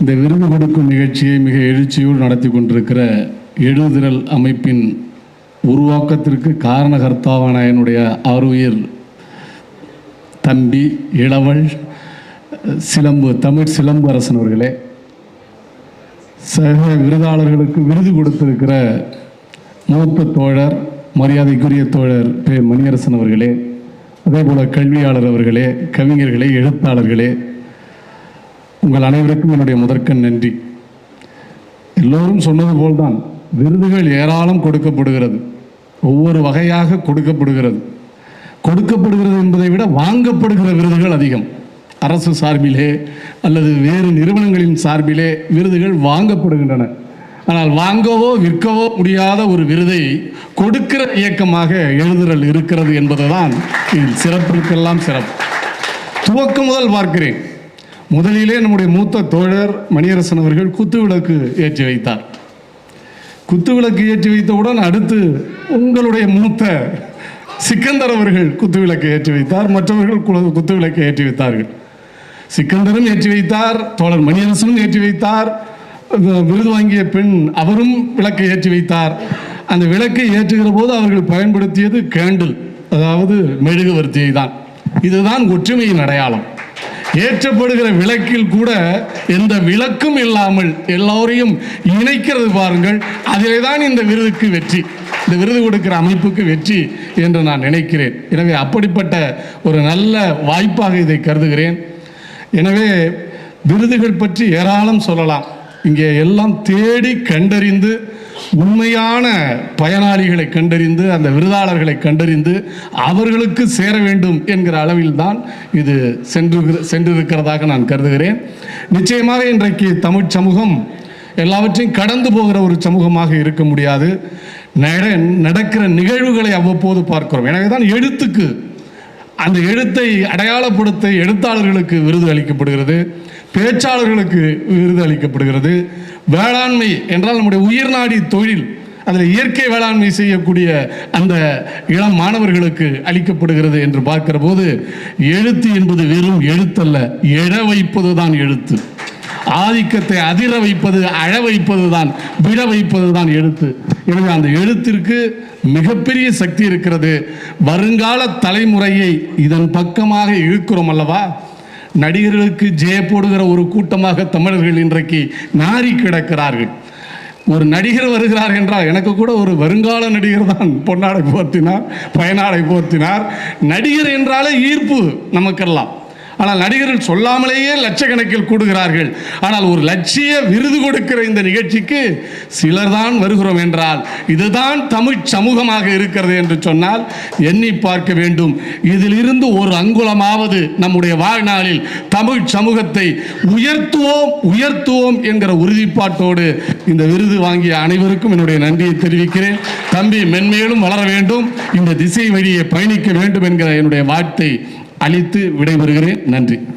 இந்த விருது கொடுக்கும் நிகழ்ச்சியை மிக எழுச்சியோடு நடத்தி கொண்டிருக்கிற எழுதிரல் அமைப்பின் உருவாக்கத்திற்கு காரணகர்த்தாவான என்னுடைய ஆருயிர் தம்பி இளவல் சிலம்பு தமிழ் சிலம்பு அரசன் அவர்களே. சக விருதாளர்களுக்கு விருது கொடுத்திருக்கிற மூத்த தோழர் மரியாதைக்குரிய தோழர் பே. மணியரசன் அவர்களே அதே போல் கல்வியாளர் அவர்களே கவிஞர்களே எழுத்தாளர்களே உங்கள் அனைவருக்கும் என்னுடைய முதற்கண் நன்றி. எல்லோரும் சொன்னது போல்தான் விருதுகள் ஏராளம் கொடுக்கப்படுகிறது. ஒவ்வொரு வகையாக கொடுக்கப்படுகிறது. கொடுக்கப்படுகிறது என்பதை விட வாங்கப்படுகிற விருதுகள் அதிகம். அரசு சார்பிலே அல்லது வேறு நிறுவனங்களின் சார்பிலே விருதுகள் வாங்கப்படுகின்றன. ஆனால் வாங்கவோ விற்கவோ முடியாத ஒரு விருதை கொடுக்கிற இயக்கமாக எழுதுதல் இருக்கிறது என்பதுதான் இதில் சிறப்பிற்கெல்லாம் சிறப்பு. துவக்கம் முதல் பார்க்கிறேன். முதலிலே நம்முடைய மூத்த தோழர் மணியரசன் அவர்கள் குத்துவிளக்கு ஏற்றி வைத்தார். குத்துவிளக்கு ஏற்றி வைத்தவுடன் அடுத்து உங்களுடைய மூத்த சிக்கந்தர் அவர்கள் குத்துவிளக்கு ஏற்றி வைத்தார். மற்றவர்கள் குத்து குத்துவிளக்கு ஏற்றி வைத்தார்கள். சிக்கந்தரும் ஏற்றி வைத்தார் தோழர் மணியரசனும் ஏற்றி வைத்தார் விருது வாங்கிய பெண் அவரும் விளக்கை ஏற்றி வைத்தார். அந்த விளக்கை ஏற்றுகிற போது அவர்கள் பயன்படுத்தியது கேண்டில் அதாவது மெழுகுவர்த்தியை தான் இதுதான் ஒற்றுமையின் அடையாளம். ஏற்றப்படுகிற விளக்கில் கூட எந்த விளக்கும் இல்லாமல் எல்லோரையும் இணைக்கிறது பாருங்கள். அதிலே தான் இந்த விருதுக்கு வெற்றி இந்த விருது கொடுக்கிற அமைப்புக்கு வெற்றி என்று நான் நினைக்கிறேன். எனவே அப்படிப்பட்ட ஒரு நல்ல வாய்ப்பாக இதை கருதுகிறேன். எனவே விருதுகள் பற்றி ஏராளம் சொல்லலாம். இங்கே எல்லாம் தேடி கண்டறிந்து உண்மையான பயனாளிகளை கண்டறிந்து அந்த விருதாளர்களை கண்டறிந்து அவர்களுக்கு சேர வேண்டும் என்கிற அளவில் தான் இது சென்று சென்றிருக்கிறதாக நான் கருதுகிறேன். நிச்சயமாக இன்றைக்கு தமிழ் சமூகம் எல்லாவற்றையும் கடந்து போகிற ஒரு சமூகமாக இருக்க முடியாது. நடக்கிற நிகழ்வுகளை அவ்வப்போது பார்க்கிறோம். எனவே தான் எழுத்துக்கு அந்த எழுத்தை அடையாளப்படுத்த எழுத்தாளர்களுக்கு விருது அளிக்கப்படுகிறது. பேச்சாளர்களுக்கு விருது அளிக்கப்படுகிறது. வேளாண்மை என்றால் நம்முடைய உயிர்நாடி தொழில் அதில் இயற்கை வேளாண்மை செய்யக்கூடிய அந்த இளம் மாணவர்களுக்கு அளிக்கப்படுகிறது என்று பார்க்கிற போது எழுத்து என்பது வெறும் எழுத்தல்ல எழ வைப்பது தான் எழுத்து. ஆதிக்கத்தை அதிர வைப்பது அழ வைப்பது தான் விழ வைப்பது தான் எழுத்து. எனவே அந்த எழுத்திற்கு மிகப்பெரிய சக்தி இருக்கிறது. வருங்கால தலைமுறையை இதன் பக்கமாக இழுக்கிறோம் அல்லவா? நடிகர்களுக்கு ஜெய போடுகிற ஒரு கூட்டமாக தமிழர்கள் இன்றைக்கு நாரி கிடக்கிறார்கள். ஒரு நடிகர் வருகிறார் என்றால் எனக்கு கூட ஒரு வருங்கால நடிகர் தான் பொன்னாடை போர்த்தினார் பயனாடை போர்த்தினார் நடிகர் என்றாலே ஈர்ப்பு நமக்கெல்லாம். ஆனால் நடிகர்கள் சொல்லாமலேயே லட்சக்கணக்கில் கூடுகிறார்கள். ஆனால் ஒரு லட்சிய விருது கொடுக்கிற இந்த நிகழ்ச்சிக்கு சிலர் தான் வருகிறோம் என்றால் இதுதான் தமிழ் சமூகமாக இருக்கிறது என்று சொன்னால் எண்ணி பார்க்க வேண்டும். இதிலிருந்து ஒரு அங்குலமாவது நம்முடைய வாழ்நாளில் தமிழ் சமூகத்தை உயர்த்துவோம் உயர்த்துவோம் என்கிற உறுதிப்பாட்டோடு இந்த விருது வாங்கிய அனைவருக்கும் என்னுடைய நன்றியை தெரிவிக்கிறேன். தம்பி மென்மேலும் வளர வேண்டும். இந்த திசை வழியே பயணிக்க வேண்டும் என்கிற என்னுடைய வார்த்தை அளித்து விடைபெறுகிறேன். நன்றி.